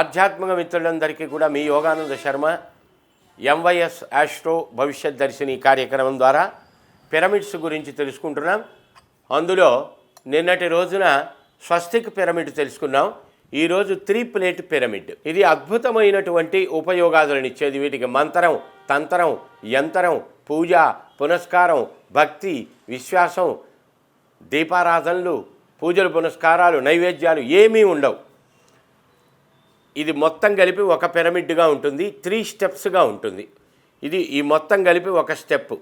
ఆధ్యాత్మిక మిత్రులందరికీ కూడా మీ యోగానంద శర్మ ఎంవైఎస్ ఆస్ట్రో భవిష్యత్ దర్శిని కార్యక్రమం ద్వారా పిరమిడ్స్ గురించి తెలుసుకుంటున్నాం. అందులో నిన్నటి రోజున స్వస్తిక్ పిరమిడ్ తెలుసుకున్నాం. ఈరోజు త్రీ ప్లేట్ పిరమిడ్. ఇది అద్భుతమైనటువంటి ఉపయోగాదులను ఇచ్చేది. వీటికి మంత్రం తంత్రం యంత్రం పూజ పునస్కారం భక్తి విశ్వాసం దీపారాధనలు పూజలు పునస్కారాలు నైవేద్యాలు ఏమీ ఉండవు. ఇది మొత్తం కలిపి ఒక పిరమిడ్గా ఉంటుంది. త్రీ స్టెప్స్గా ఉంటుంది. ఇది ఈ మొత్తం కలిపి ఒక స్టెప్.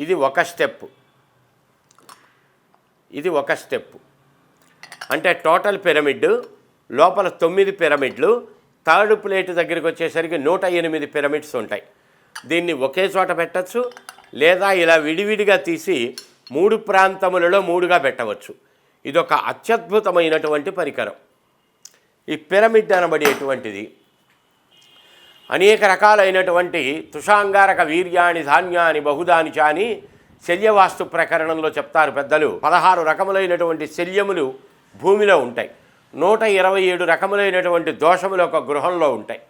ఇది ఒక స్టెప్. ఇది ఒక స్టెప్. అంటే టోటల్ పిరమిడ్ లోపల తొమ్మిది పిరమిడ్లు థర్డ్ ప్లేట్ దగ్గరికి వచ్చేసరికి నూట ఎనిమిది పిరమిడ్స్ ఉంటాయి. దీన్ని ఒకే చోట పెట్టచ్చు లేదా ఇలా విడివిడిగా తీసి మూడు ప్రాంతములలో మూడుగా పెట్టవచ్చు. ఇదొక అత్యద్భుతమైనటువంటి పరికరం. ఈ పిరమిడ్ అనబడేటువంటిది. అనేక రకాలైనటువంటి తుషాంగారక వీర్యాని ధాన్యాని బహుదాని చాని శల్యవాస్తు ప్రకరణంలో చెప్తారు పెద్దలు. పదహారు రకములైనటువంటి శల్యములు భూమిలో ఉంటాయి. నూట ఇరవై ఏడు రకములైనటువంటి దోషములు ఒక గృహంలో ఉంటాయి.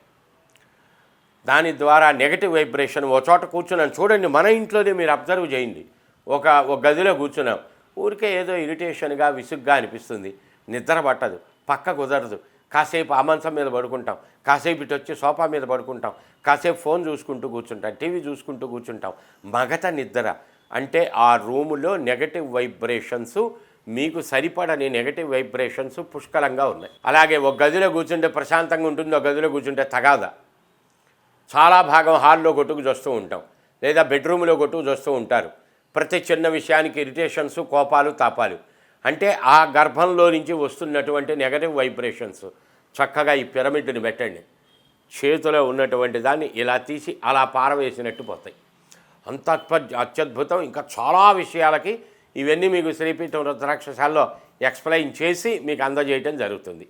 దాని ద్వారా నెగటివ్ వైబ్రేషన్ ఓ చోట కూర్చున్నాను. చూడండి మన ఇంట్లోనే మీరు అబ్జర్వ్ చేయండి. ఒక ఒక గదిలో కూర్చున్నాం. ఊరికే ఏదో ఇరిటేషన్గా విసుగ్గా అనిపిస్తుంది. నిద్ర పట్టదు. పక్క కుదరదు. కాసేపు ఆ మంచం మీద పడుకుంటాం. కాసేపు ఇటు వచ్చి సోఫా మీద పడుకుంటాం. కాసేపు ఫోన్ చూసుకుంటూ కూర్చుంటాం. టీవీ చూసుకుంటూ కూర్చుంటాం. మగత నిద్ర. అంటే ఆ రూములో నెగటివ్ వైబ్రేషన్స్ మీకు సరిపడని నెగటివ్ వైబ్రేషన్స్ పుష్కలంగా ఉన్నాయి. అలాగే ఒక గదిలో కూర్చుంటే ప్రశాంతంగా ఉంటుంది ఒక గదిలో కూర్చుంటే తగాదా. చాలా భాగం హాల్లో కొట్టుకు చూస్తూ ఉంటాం. లేదా బెడ్రూమ్లో కొట్టుకు చూస్తూ ఉంటారు. ప్రతి చిన్న విషయానికి ఇరిటేషన్స్ కోపాలు తాపాలు. అంటే ఆ గర్భంలో నుంచి వస్తున్నటువంటి నెగటివ్ వైబ్రేషన్స్ చక్కగా ఈ పిరమిడ్ని పెట్టండి. చేతిలో ఉన్నటువంటి దాన్ని ఇలా తీసి అలా పారవేసినట్టు పోతాయి. అంత అత్యద్భుతం. ఇంకా చాలా విషయాలకి ఇవన్నీ మీకు శ్రీపీఠం రుద్రాక్షసాల్లో ఎక్స్ప్లెయిన్ చేసి మీకు అందజేయటం జరుగుతుంది.